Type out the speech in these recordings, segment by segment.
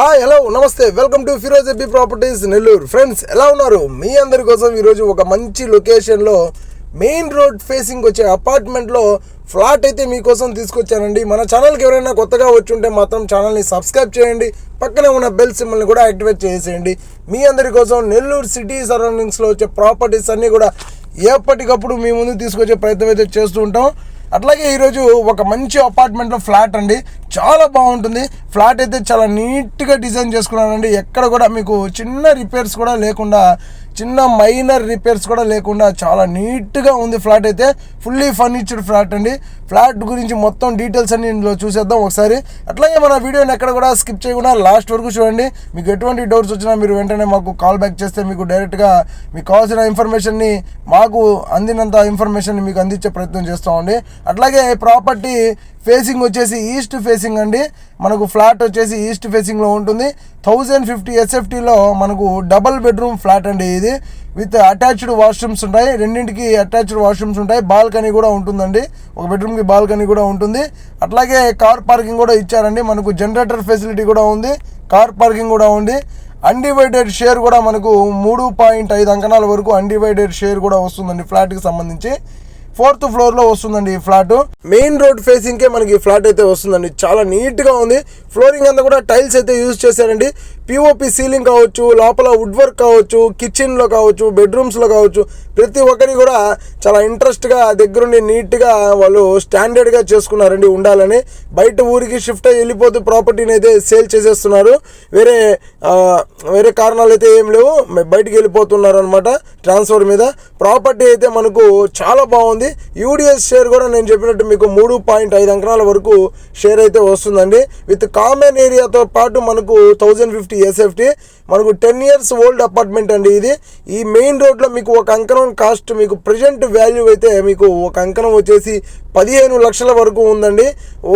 Hi hello నమస్తే. Welcome to Firoz ఎబ్బి properties Nellore. Friends ఎలా ఉన్నారు? మీ అందరి కోసం ఈరోజు ఒక మంచి లొకేషన్లో మెయిన్ రోడ్ ఫేసింగ్ వచ్చే అపార్ట్మెంట్లో ఫ్లాట్ అయితే మీకోసం తీసుకొచ్చానండి. మన ఛానల్కి ఎవరైనా కొత్తగా వచ్చి ఉంటే మాత్రం ఛానల్ని సబ్స్క్రైబ్ చేయండి. పక్కనే ఉన్న బెల్ సిమ్మల్ని కూడా యాక్టివేట్ చేసేయండి. మీ అందరి కోసం నెల్లూరు సిటీ సరౌండింగ్స్లో వచ్చే ప్రాపర్టీస్ అన్నీ కూడా ఎప్పటికప్పుడు మీ ముందు తీసుకొచ్చే ప్రయత్నం అయితే చేస్తూ ఉంటాం. అట్లాగే ఈరోజు ఒక మంచి అపార్ట్మెంట్లో ఫ్లాట్ అండి. చాలా బాగుంటుంది. ఫ్లాట్ అయితే చాలా నీట్గా డిజైన్ చేసుకున్నానండి ఎక్కడ కూడా మీకు చిన్న రిపేర్స్ కూడా లేకుండా చిన్న మైనర్ రిపేర్స్ కూడా లేకుండా చాలా నీట్గా ఉంది ఫ్లాట్ అయితే. ఫుల్లీ ఫర్నిచర్డ్ ఫ్లాట్ అండి. ఫ్లాట్ గురించి మొత్తం డీటెయిల్స్ అన్ని ఇందులో చూసేద్దాం ఒకసారి. అట్లాగే మన వీడియోని ఎక్కడ కూడా స్కిప్ చేయకుండా లాస్ట్ వరకు చూడండి. మీకు ఎటువంటి డౌట్స్ వచ్చినా మీరు వెంటనే మాకు కాల్ బ్యాక్ చేస్తే మీకు డైరెక్ట్గా మీకు కావాల్సిన ఇన్ఫర్మేషన్ని మాకు అందినంత ఇన్ఫర్మేషన్ మీకు అందించే ప్రయత్నం చేస్తామండి అట్లాగే ప్రాపర్టీ ఫేసింగ్ వచ్చేసి ఈస్ట్ ఫేసింగ్ అండి. మనకు ఫ్లాట్ వచ్చేసి ఈస్ట్ ఫేసింగ్లో ఉంటుంది. థౌజండ్ ఫిఫ్టీ ఎస్ఎఫ్టీలో మనకు డబల్ బెడ్రూమ్ ఫ్లాట్ అండి ఇది. విత్ అటాచ్డ్ వాష్రూమ్స్ ఉంటాయి. రెండింటికి అటాచ్డ్ వాష్రూమ్స్ ఉంటాయి. బాల్కనీ కూడా ఉంటుందండి. ఒక బెడ్రూమ్కి బాల్కనీ కూడా ఉంటుంది. అట్లాగే కార్ పార్కింగ్ కూడా ఇచ్చారండి. మనకు జనరేటర్ ఫెసిలిటీ కూడా ఉంది. కార్ పార్కింగ్ కూడా ఉంది. అన్డివైడెడ్ షేర్ కూడా మనకు మూడు పాయింట్ ఐదు అంకణాల వరకు అన్డివైడెడ్ షేర్ కూడా వస్తుందండి ఫ్లాట్కి సంబంధించి. ఫోర్త్ ఫ్లోర్లో వస్తుందండి ఈ ఫ్లాట్. మెయిన్ రోడ్ ఫేసింగ్ కే మనకి ఈ ఫ్లాట్ అయితే వస్తుందండి. చాలా నీట్గా ఉంది. ఫ్లోరింగ్ అంతా కూడా టైల్స్ అయితే యూజ్ చేశారండి. పిఓపి సీలింగ్ కావచ్చు లోపల వుడ్ వర్క్ కావచ్చు కిచెన్లో కావచ్చు బెడ్రూమ్స్లో కావచ్చు ప్రతి ఒక్కరి కూడా చాలా ఇంట్రెస్ట్గా దగ్గరుండి నీట్గా వాళ్ళు స్టాండర్డ్గా చేసుకున్నారండి ఉండాలని. బయట ఊరికి షిఫ్ట్ అయ్యి వెళ్ళిపోతూ ప్రాపర్టీని అయితే సేల్ చేసేస్తున్నారు. వేరే వేరే కారణాలు అయితే ఏం లేవు. బయటికి వెళ్ళిపోతున్నారు అనమాట ట్రాన్స్ఫర్ మీద. ప్రాపర్టీ అయితే మనకు చాలా బాగుంది. యూడిఎస్ షేర్ కూడా నేను చెప్పినట్టు మీకు మూడు పాయింట్ ఐదు అంకణాల వరకు షేర్ అయితే వస్తుందండి. విత్ కామన్ ఏరియాతో పాటు మనకు థౌజండ్ ఫిఫ్టీ ఎస్ఎఫ్టీ మనకు టెన్ ఇయర్స్ ఓల్డ్ అపార్ట్మెంట్ అండి ఇది. ఈ మెయిన్ రోడ్లో మీకు ఒక అంకణం కాస్ట్ మీకు ప్రజెంట్ వాల్యూ అయితే మీకు ఒక అంకణం వచ్చేసి పదిహేను లక్షల వరకు ఉందండి.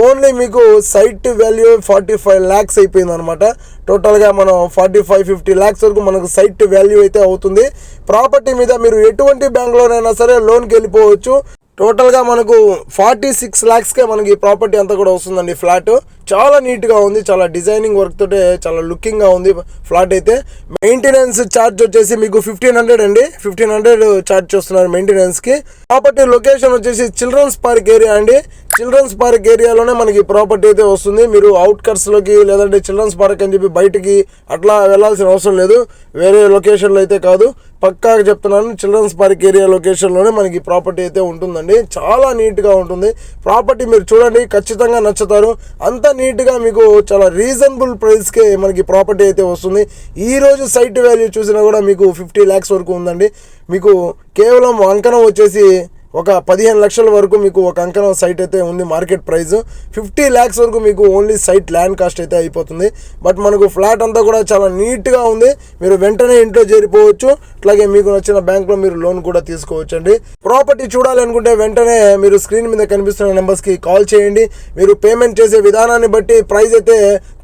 ఓన్లీ మీకు site value forty five lakhs అయిపోయింది అనమాట టోటల్గా మనం ఫార్టీ ఫైవ్ ఫిఫ్టీ ల్యాక్స్ వరకు మనకు సైట్ వాల్యూ అయితే అవుతుంది. ప్రాపర్టీ మీద మీరు ఎటువంటి బ్యాంక్లోనైనా సరే లోన్కి వెళ్ళిపోవచ్చు. టోటల్గా మనకు ఫార్టీ సిక్స్ ల్యాక్స్కే మనకి ఈ ప్రాపర్టీ అంతా కూడా వస్తుందండి ఫ్లాట్ చాలా నీట్గా ఉంది చాలా డిజైనింగ్ వర్క్ తోటే చాలా లుకింగ్గా ఉంది ఫ్లాట్ అయితే. మెయింటెనెన్స్ ఛార్జ్ వచ్చేసి మీకు ఫిఫ్టీన్ హండ్రెడ్ అండి. ఫిఫ్టీన్ హండ్రెడ్ ఛార్జ్ చేస్తున్నారు మెయింటెనెన్స్కి ప్రాపర్టీ లొకేషన్ వచ్చేసి చిల్డ్రన్స్ పార్క్ ఏరియా అండి. చిల్డ్రన్స్ పార్క్ ఏరియాలోనే మనకి ప్రాపర్టీ అయితే వస్తుంది. మీరు అవుట్కట్స్లోకి లేదంటే చిల్డ్రన్స్ పార్క్ అని చెప్పి బయటికి అట్లా వెళ్ళాల్సిన అవసరం లేదు. వేరే లొకేషన్లో అయితే కాదు. పక్కాగా చెప్తున్నాను చిల్డ్రన్స్ పార్క్ ఏరియా లొకేషన్లోనే మనకి ప్రాపర్టీ అయితే ఉంటుందండి. చాలా నీట్గా ఉంటుంది. ప్రాపర్టీ మీరు చూడండి ఖచ్చితంగా నచ్చుతారు. అంత నీట్గా మీకు చాలా రీజనబుల్ ప్రైస్కే మనకి ప్రాపర్టీ అయితే వస్తుంది. ఈరోజు సైట్ వాల్యూ చూసినా కూడా మీకు ఫిఫ్టీ ల్యాక్స్ వరకు ఉందండి. మీకు కేవలం అంకణం వచ్చేసి ఒక పదిహేను లక్షల వరకు మీకు ఒక అంకణం సైట్ అయితే ఉంది మార్కెట్ ప్రైస్ ఫిఫ్టీ ల్యాక్స్ వరకు మీకు ఓన్లీ సైట్ ల్యాండ్ కాస్ట్ అయితే అయిపోతుంది. బట్ మనకు ఫ్లాట్ అంతా కూడా చాలా నీట్గా ఉంది. మీరు వెంటనే ఇంట్లో చేరిపోవచ్చు. అట్లాగే మీకు నచ్చిన బ్యాంక్లో మీరు లోన్ కూడా తీసుకోవచ్చు అండి ప్రాపర్టీ చూడాలనుకుంటే వెంటనే మీరు స్క్రీన్ మీద కనిపిస్తున్న నెంబర్స్కి కాల్ చేయండి. మీరు పేమెంట్ చేసే విధానాన్ని బట్టి ప్రైస్ అయితే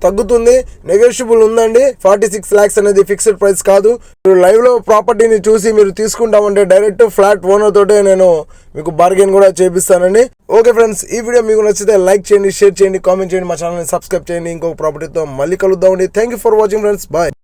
తగ్గుతుంది. నెగోషియబుల్ ఉందండి. ఫార్టీ సిక్స్ ల్యాక్స్ అనేది ఫిక్స్డ్ ప్రైస్ కాదు. మీరు లైవ్లో ప్రాపర్టీని చూసి మీరు తీసుకుంటామంటే డైరెక్ట్ ఫ్లాట్ ఓనర్ తోటే నేను మీకు బార్గెన్ కూడా చేపిస్తానండి. ఓకే ఫ్రెండ్స్ ఈ వీడియో మీకు నచ్చితే లైక్ చేయండి షేర్ చేయండి కామెంట్ చేయండి మా ఛానల్ని సబ్స్క్రైబ్ చేయండి. ఇంకొక ప్రాపర్టీతో మళ్ళీ కలుద్దామండి. Thank you for watching friends bye